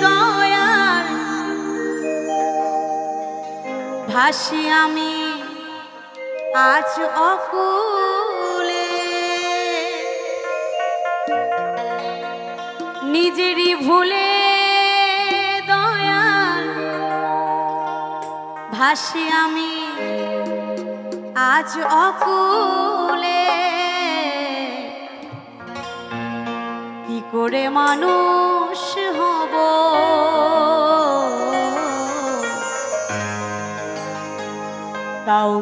দয়াল। ভাসি আমি আজ অকুলে। নিজেরই ভুলে দয়াল। ভাসি আমি আজ অকুলে। করে মানুষ হব। তাও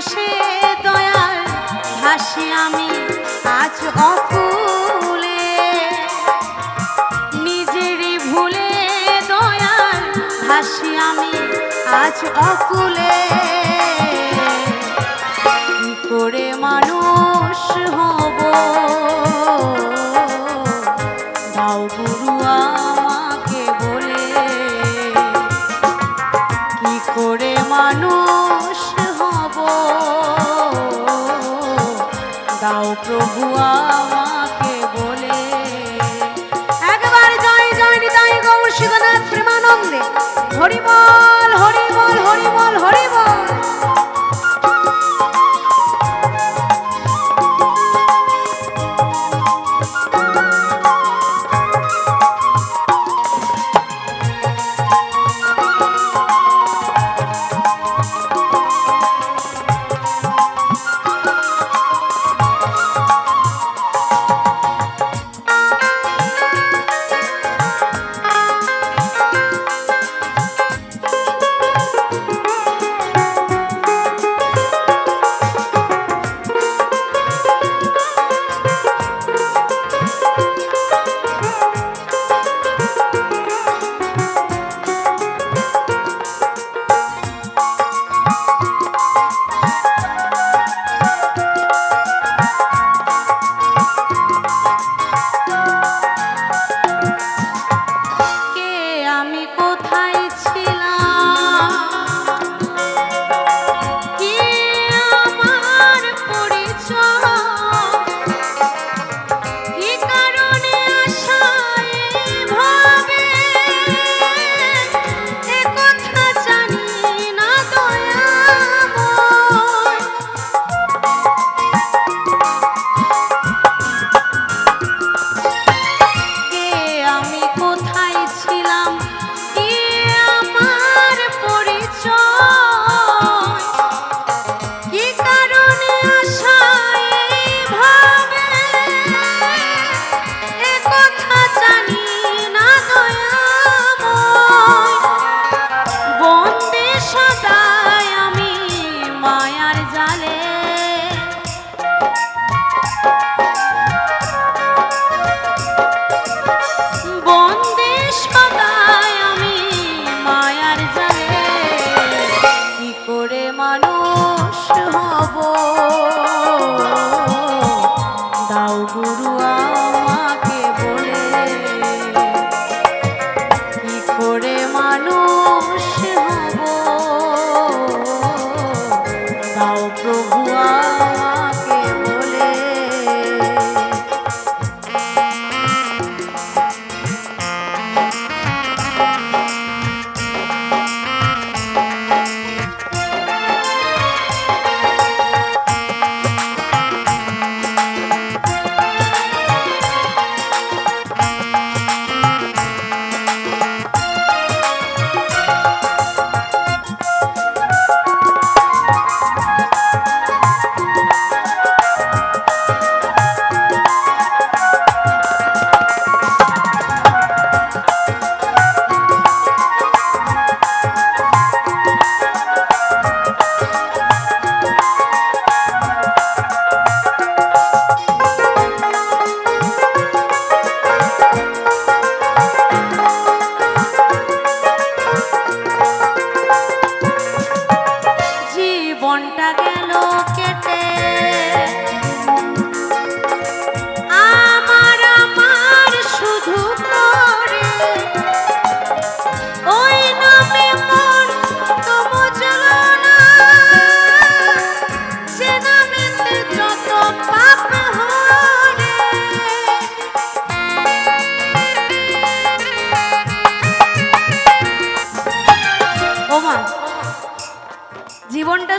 দোষে দয়াল ভাসি আমি আজ অকুলে। নিজেরই ভুলে দয়াল ভাসি আমি আজ অকুলে। করে মানুষ হব? হরিবল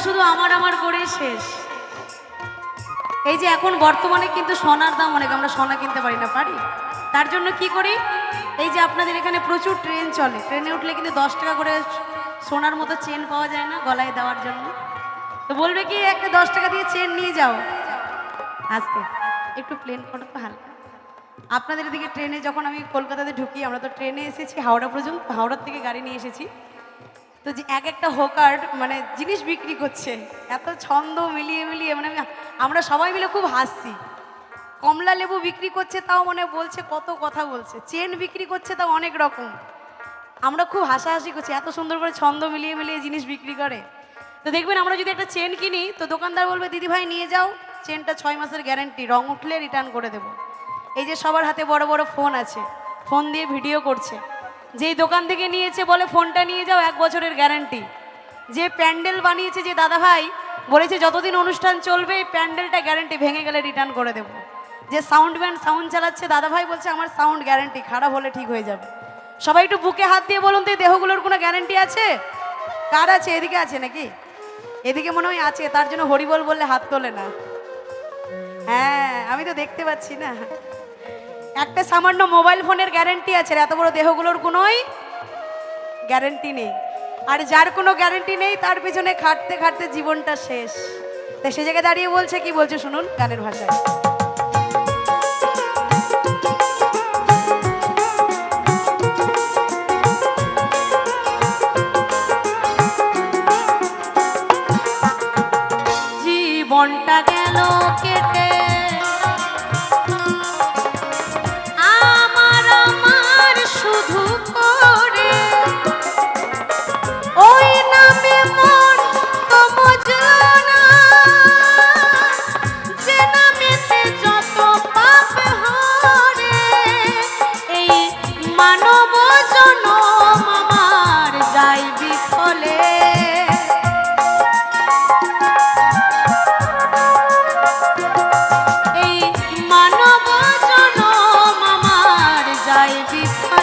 শুধু আমার আমার করেই শেষ। এই যে এখন বর্তমানে কিন্তু সোনার দাম অনেক, আমরা সোনা কিনতে পারি না, পারি? তার জন্য কি করি? এই যে আপনাদের এখানে প্রচুর ট্রেন চলে। ট্রেনে উঠলে কিন্তু দশ টাকা করে সোনার মতো চেন পাওয়া যায় না গলায় দেওয়ার জন্য। তো বলবে কি, একটা দশ টাকা দিয়ে চেন নিয়ে যাও। আস্তে একটু প্লেন করো তো হালকা। আপনাদের এদিকে ট্রেনে যখন আমি কলকাতাতে ঢুকি, আমরা তো ট্রেনে এসেছি হাওড়া পর্যন্ত, হাওড়ার থেকে গাড়ি নিয়ে এসেছি। তো যে এক একটা হোকার মানে জিনিস বিক্রি করছে, এত ছন্দ মিলিয়ে মিলিয়ে মানে আমি- আমরা সবাই মিলে খুব হাসছি। কমলা লেবু বিক্রি করছে, তাও মানে বলছে, কত কথা বলছে। চেন বিক্রি করছে, তাও অনেক রকম। আমরা খুব হাসাহাসি করছি, এত সুন্দর করে ছন্দ মিলিয়ে মিলিয়ে জিনিস বিক্রি করে। তো দেখবেন, আমরা যদি একটা চেন কিনি, তো দোকানদার বলবে, দিদি ভাই, নিয়ে যাও, চেনটা ছয় মাসের গ্যারান্টি রং উঠলে রিটার্ন করে দেবো। এই যে সবার হাতে বড় বড় ফোন আছে, ফোন দিয়ে ভিডিও করছে। যেই দোকান থেকে নিয়েছে বলে ফোনটা নিয়ে যাও, এক বছরের গ্যারান্টি। যে প্যান্ডেল বানিয়েছে যে দাদা ভাই বলেছে যতদিন অনুষ্ঠান চলবে, এই প্যান্ডেলটা গ্যারান্টি ভেঙে গেলে রিটার্ন করে দেবো। যে সাউন্ড ব্যান্ড সাউন্ড চালাচ্ছে দাদা ভাই বলছে, আমার সাউন্ড গ্যারান্টি খারাপ হলে ঠিক হয়ে যাবে। সবাই একটু বুকে হাত দিয়ে বলুন তো দেহগুলোর কোনো গ্যারান্টি আছে? কার আছে? এদিকে আছে নাকি? এদিকে মনে হয় আছে, তার জন্য হরিবল বললে হাত তোলে না। হ্যাঁ আমি তো দেখতে পাচ্ছি না। একটা সামান্য মোবাইল ফোনের গ্যারেন্টি আছে এত বড় দেহগুলোর কোনোই গ্যারেন্টি নেই। আর যার কোনো গ্যারেন্টি নেই, তার পিছনে খাটতে খাটতে জীবনটা শেষ। তাই সে জায়গায় দাঁড়িয়ে বলছে, কি বলছে শুনুন গানের ভাষায়। জীবনটা গেল কেটে যাই বিফলে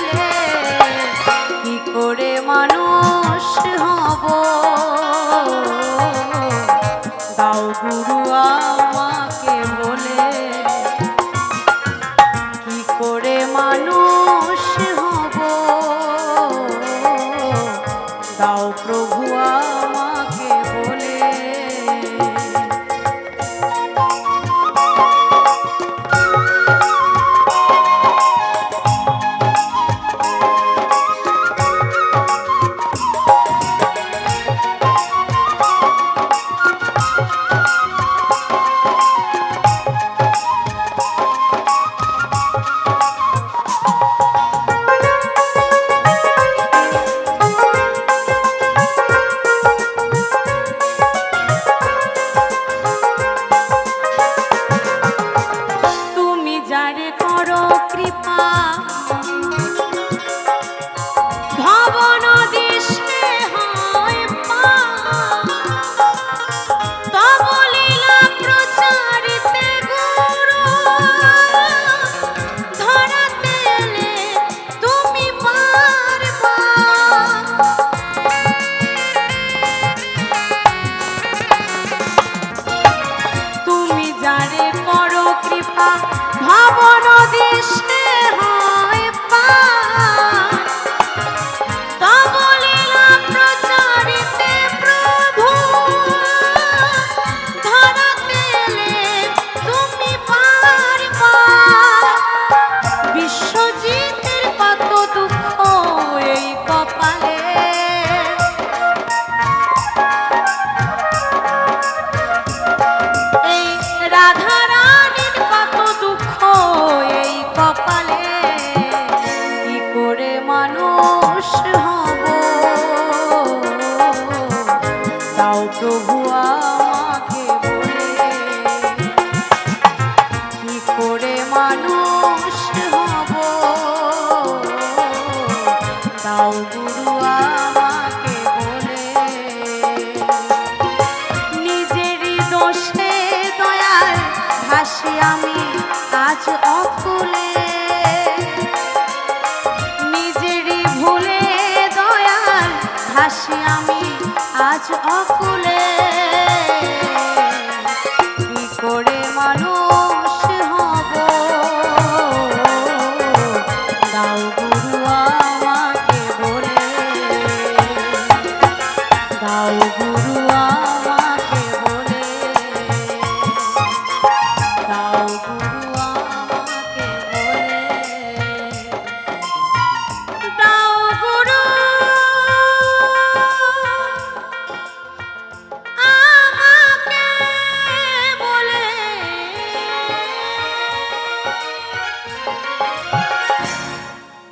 ভাবন দিশে হাসি আমি আজ অকুলে